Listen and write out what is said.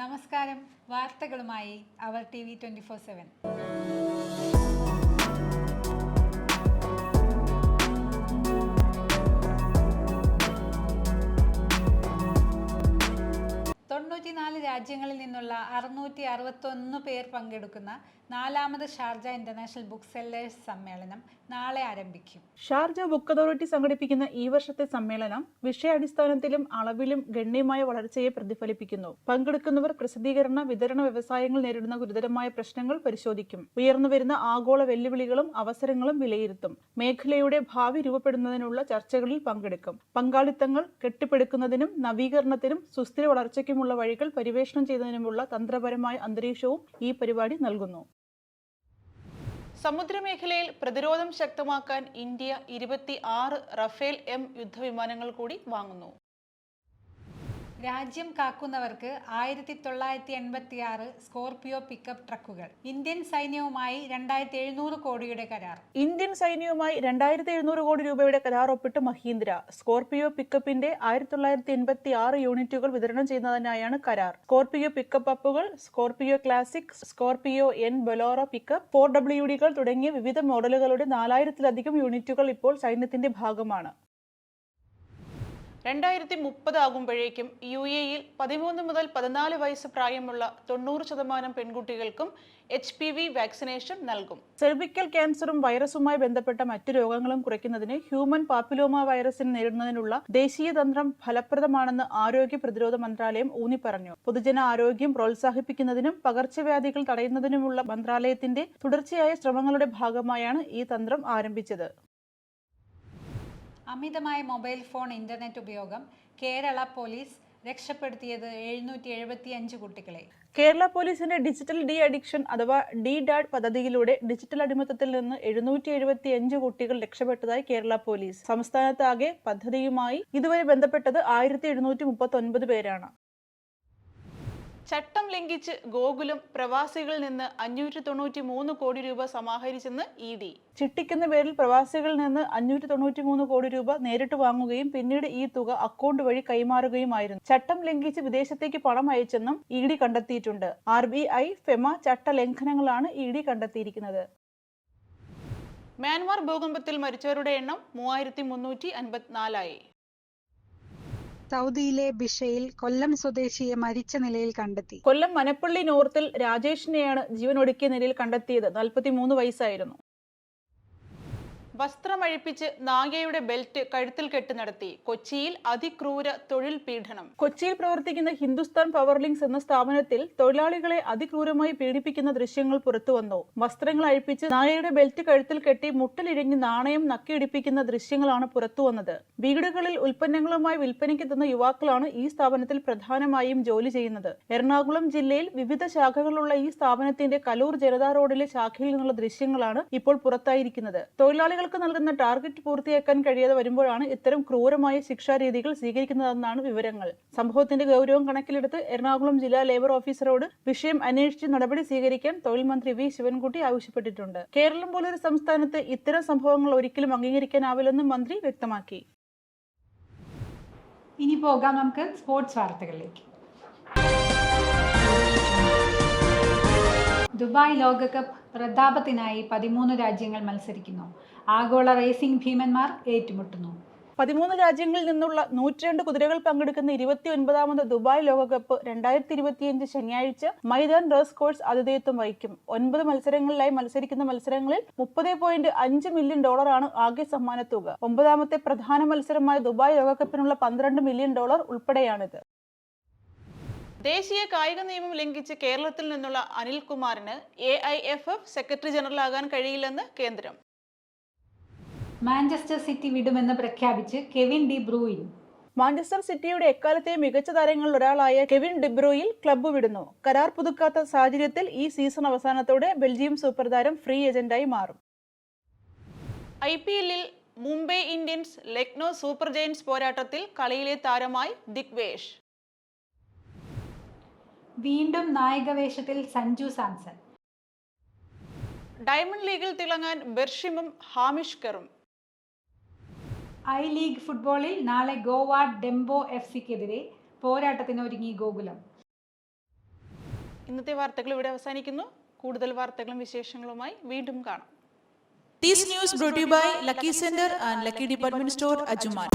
നമസ്കാരം. വാർത്തകളുമായി our T V twenty four seven. തൊണ്ണൂറ്റിനാല് രാജ്യങ്ങളിൽ നിന്നുള്ള അറുന്നൂറ്റി അറുപത്തൊന്ന് പേർ പങ്കെടുക്കുന്ന നാലാമത് ഷാർജ ഇന്റർനാഷണൽ ബുക്ക് സെല്ലേഴ്സ് സമ്മേളനം നാളെ ആരംഭിക്കും. ഷാർജ ബുക്ക് അതോറിറ്റി സംഘടിപ്പിക്കുന്ന ഈ വർഷത്തെ സമ്മേളനം വിഷയാടിസ്ഥാനത്തിലും അളവിലും ഗണ്യമായ വളർച്ചയെ പ്രതിഫലിപ്പിക്കുന്നു. പങ്കെടുക്കുന്നവർ പ്രസിദ്ധീകരണ വിതരണ വ്യവസായങ്ങൾ നേരിടുന്ന ഗുരുതരമായ പ്രശ്നങ്ങൾ പരിശോധിക്കും. ഉയർന്നുവരുന്ന ആഗോള വെല്ലുവിളികളും അവസരങ്ങളും വിലയിരുത്തും. മേഖലയുടെ ഭാവി രൂപപ്പെടുന്നതിനുള്ള ചർച്ചകളിൽ പങ്കെടുക്കും. പങ്കാളിത്തങ്ങൾ കെട്ടിപ്പടുക്കുന്നതിനും നവീകരണത്തിനും സുസ്ഥിര വളർച്ചയ്ക്കുമുള്ള വഴികൾ പരിവേഷണം ചെയ്യുന്നതിനുമുള്ള തന്ത്രപരമായ അന്തരീക്ഷവും ഈ പരിപാടി നൽകുന്നു. സമുദ്രമേഖലയിൽ പ്രതിരോധം ശക്തമാക്കാൻ ഇന്ത്യ ഇരുപത്തി ആറ് റഫേൽ എം യുദ്ധവിമാനങ്ങൾ കൂടി വാങ്ങുന്നു. രാജ്യം കാക്കുന്നവർക്ക് ആയിരത്തി തൊള്ളായിരത്തി എൺപത്തി ആറ് സ്കോർപിയോ പിക്കപ്പ് ട്രക്കുകൾ. ഇന്ത്യൻ സൈന്യവുമായി രണ്ടായിരത്തി എഴുന്നൂറ് കോടിയുടെ കരാർ. ഇന്ത്യൻ സൈന്യവുമായി രണ്ടായിരത്തി എഴുന്നൂറ് കോടി രൂപയുടെ കരാർ ഒപ്പിട്ട് മഹീന്ദ്ര സ്കോർപിയോ പിക്കപ്പിന്റെ ആയിരത്തി തൊള്ളായിരത്തി എൺപത്തി ആറ് യൂണിറ്റുകൾ വിതരണം ചെയ്യുന്നതിനായാണ് കരാർ. Scorpio pickup അപ്പുകൾ Scorpio classic Scorpio N Bolero pickup four W ഡികൾ തുടങ്ങിയ വിവിധ മോഡലുകളുടെ നാലായിരത്തിലധികം യൂണിറ്റുകൾ ഇപ്പോൾ സൈന്യത്തിന്റെ ഭാഗമാണ്. രണ്ടായിരത്തി മുപ്പത് ആകുമ്പോഴേക്കും യു എയിൽ പതിമൂന്ന് മുതൽ പതിനാല് വയസ്സ് പ്രായമുള്ള തൊണ്ണൂറ് ശതമാനം പെൺകുട്ടികൾക്കും എച്ച് പി വി വാക്സിനേഷൻ നൽകും. സെർവിക്കൽ ക്യാൻസറും വൈറസുമായി ബന്ധപ്പെട്ട മറ്റു രോഗങ്ങളും കുറയ്ക്കുന്നതിന് ഹ്യൂമൻ പാപ്പിലോമ വൈറസിനെ നേരിടുന്നതിനുള്ള ദേശീയ തന്ത്രം ഫലപ്രദമാണെന്ന് ആരോഗ്യ പ്രതിരോധ മന്ത്രാലയം ഊന്നിപ്പറഞ്ഞു പൊതുജന ആരോഗ്യം പ്രോത്സാഹിപ്പിക്കുന്നതിനും പകർച്ചവ്യാധികൾ തടയുന്നതിനുമുള്ള മന്ത്രാലയത്തിന്റെ തുടർച്ചയായ ശ്രമങ്ങളുടെ ഭാഗമായാണ് ഈ തന്ത്രം ആരംഭിച്ചത്. അമിതമായ മൊബൈൽ ഫോൺ ഇന്റർനെറ്റ് ഉപയോഗം കേരള പോലീസ് രക്ഷപ്പെടുത്തിയത് എഴുന്നൂറ്റി എഴുപത്തി അഞ്ച് കുട്ടികളെ. കേരള പോലീസിന്റെ ഡിജിറ്റൽ ഡി അഡിക്ഷൻ അഥവാ ഡി ഡാഡ് പദ്ധതിയിലൂടെ ഡിജിറ്റൽ അടിമത്തത്തിൽ നിന്ന് എഴുന്നൂറ്റി എഴുപത്തി അഞ്ച് കുട്ടികൾ രക്ഷപ്പെട്ടതായി കേരള പോലീസ്. സംസ്ഥാനത്താകെ പദ്ധതിയുമായി ഇതുവരെ ബന്ധപ്പെട്ടത് ആയിരത്തി എഴുന്നൂറ്റി മുപ്പത്തി ഒൻപത് പേരാണ്. ചട്ടം ലംഘിച്ച് ഗോകുലം പ്രവാസികളിൽ നിന്ന് അഞ്ഞൂറ്റി തൊണ്ണൂറ്റി മൂന്ന് കോടി രൂപ സമാഹരിച്ചെന്ന് ഇ ഡി. ചിട്ടിക്കുന്ന പേരിൽ പ്രവാസികളിൽ നിന്ന് അഞ്ഞൂറ്റി തൊണ്ണൂറ്റി മൂന്ന് കോടി രൂപ നേരിട്ട് വാങ്ങുകയും പിന്നീട് ഈ തുക അക്കൗണ്ട് വഴി കൈമാറുകയുമായിരുന്നു. ചട്ടം ലംഘിച്ച് വിദേശത്തേക്ക് പണം അയച്ചെന്നും ഇ ഡി കണ്ടെത്തിയിട്ടുണ്ട്. ആർ ബി ഐ ഫെമ ചട്ട ലംഘനങ്ങളാണ് ഇ ഡി കണ്ടെത്തിയിരിക്കുന്നത്. മ്യാൻമാർ ഭൂകമ്പത്തിൽ മരിച്ചവരുടെ എണ്ണം മൂവായിരത്തി മുന്നൂറ്റി അൻപത്തിനാലായി സൗദിയിലെ ബിഷയിൽ കൊല്ലം സ്വദേശിയെ മരിച്ച നിലയിൽ കണ്ടെത്തി. കൊല്ലം മനപ്പള്ളി നോർത്തിൽ രാജേഷിനെയാണ് ജീവനൊടുക്കിയ നിലയിൽ കണ്ടെത്തിയത്. നാൽപ്പത്തിമൂന്ന് വയസ്സായിരുന്നു. വസ്ത്രമഴിപ്പിച്ച് നാഗയുടെ ബെൽറ്റ് കഴുത്തിൽ കെട്ട് നടത്തി. കൊച്ചിയിൽ അതിക്രൂര തൊഴിൽ പീഡനം. കൊച്ചിയിൽ പ്രവർത്തിക്കുന്ന ഹിന്ദുസ്ഥാൻ പവർ ലിങ്സ് എന്ന സ്ഥാപനത്തിൽ തൊഴിലാളികളെ അതിക്രൂരമായി പീഡിപ്പിക്കുന്ന ദൃശ്യങ്ങൾ പുറത്തുവന്നു വസ്ത്രങ്ങൾ അഴിപ്പിച്ച് നായയുടെ ബെൽറ്റ് കഴുത്തിൽ കെട്ടി മുട്ടിലിഴിഞ്ഞ് നാണയം നക്കിയിടിപ്പിക്കുന്ന ദൃശ്യങ്ങളാണ് പുറത്തുവന്നത് വീടുകളിൽ ഉൽപ്പന്നങ്ങളുമായി വിൽപ്പനയ്ക്കെത്തുന്ന യുവാക്കളാണ് ഈ സ്ഥാപനത്തിൽ പ്രധാനമായും ജോലി ചെയ്യുന്നത്. എറണാകുളം ജില്ലയിൽ വിവിധ ശാഖകളുള്ള ഈ സ്ഥാപനത്തിന്റെ കലൂർ ജനതാ റോഡിലെ ശാഖയിൽ നിന്നുള്ള ദൃശ്യങ്ങളാണ് ഇപ്പോൾ പുറത്തായിരിക്കുന്നത്. തൊഴിലാളികൾക്ക് നൽകുന്ന ടാർഗറ്റ് പൂർത്തിയാക്കാൻ കഴിയാതെ വരുമ്പോഴാണ് ഇത്തരം ക്രൂരമായ ശിക്ഷാരീതികൾ സ്വീകരിക്കുന്നതെന്നാണ് വിവരങ്ങൾ. സംഭവത്തിന്റെ ഗൗരവം കണക്കിലെടുത്ത് എറണാകുളം ജില്ലാ ലേബർ ഓഫീസറോട് വിഷയം അന്വേഷിച്ച് നടപടി സ്വീകരിക്കാൻ തൊഴിൽ മന്ത്രി വി. ശിവൻകുട്ടി ആവശ്യപ്പെട്ടിട്ടുണ്ട്. കേരളം പോലൊരു സംസ്ഥാനത്ത് ഇത്തരം സംഭവങ്ങൾ ഒരിക്കലും അംഗീകരിക്കാനാവില്ലെന്നും മന്ത്രി വ്യക്തമാക്കി. ഇനി പോകാം നമുക്ക് സ്പോർട്സ് വാർത്തകളിലേക്ക്. ദുബായ് ലോകകപ്പ് പ്രതാപത്തിനായി പതിമൂന്ന് രാജ്യങ്ങൾ മത്സരിക്കുന്നു. ആഗോള റേസിംഗ് ഭീമന്മാർ ഏറ്റുമുട്ടുന്നു. പതിമൂന്ന് രാജ്യങ്ങളിൽ നിന്നുള്ള നൂറ്റിരണ്ട് കുതിരകൾ പങ്കെടുക്കുന്ന ഇരുപത്തി ഒൻപതാമത് ദുബായ് ലോകകപ്പ് രണ്ടായിരത്തി ഇരുപത്തിയഞ്ച് ശനിയാഴ്ച മൈതാൻ റേസ് കോഴ്സ് ആതിഥേയത്വം വഹിക്കും. ഒൻപത് മത്സരങ്ങളിലായി മത്സരിക്കുന്ന മത്സരങ്ങളിൽ മുപ്പത് പോയിന്റ് അഞ്ച് മില്യൺ ഡോളറാണ് ആകെ സമ്മാന തുക. ഒമ്പതാമത്തെ പ്രധാന മത്സരമായ ദുബായ് ലോകകപ്പിനുള്ള പന്ത്രണ്ട് മില്യൺ ഡോളർ ഉൾപ്പെടെയാണിത്. ദേശീയ കായിക നിയമം ലംഘിച്ച് കേരളത്തിൽ നിന്നുള്ള അനിൽകുമാറിന് A I F F secretary general ആകാൻ കഴിയില്ലെന്ന് കേന്ദ്രം. മാഞ്ചസ്റ്റർ സിറ്റി വിടുമെന്ന് പ്രഖ്യാപിച്ച് കെവിൻ ഡി ബ്രൂയിൻ. മാഞ്ചസ്റ്റർ സിറ്റിയുടെ എക്കാലത്തെ മികച്ച താരങ്ങളിൽ ഒരാളായ കെവിൻ ഡിബ്രോയിൽ ക്ലബ്ബ് വിടുന്നു. കരാർ പുതുക്കാത്ത സാഹചര്യത്തിൽ ഈ സീസൺ അവസാനത്തോടെ ബെൽജിയം സൂപ്പർ താരം ഫ്രീ ഏജന്റായി മാറും. ഐ പി എല്ലിൽ Mumbai Indians Lucknow super giants പോരാട്ടത്തിൽ കളിയിലെ താരമായി ദിഗ്വേഷ്. വീണ്ടും നായകവേഷത്തിൽ സഞ്ജു സാംസൺ. ഡയമണ്ട് ലീഗിൽ തിളങ്ങാൻ ബെർഷിമും ഹാമിഷ്കറും. ഐ ലീഗ് ഫുട്ബോളിൽ നാളെ ഗോവ ഡെംബോ എഫ് സിക്കെതിരെ പോരാട്ടത്തിന് ഒരുങ്ങി ഗോകുലം. ഇന്നത്തെ വാർത്തകൾ ഇവിടെ അവസാനിക്കുന്നു. കൂടുതൽ വാർത്തകളും വിശേഷങ്ങളുമായി വീണ്ടും കാണാം. This news brought to you by Lucky Sender and Lucky Department Store, Ajuman.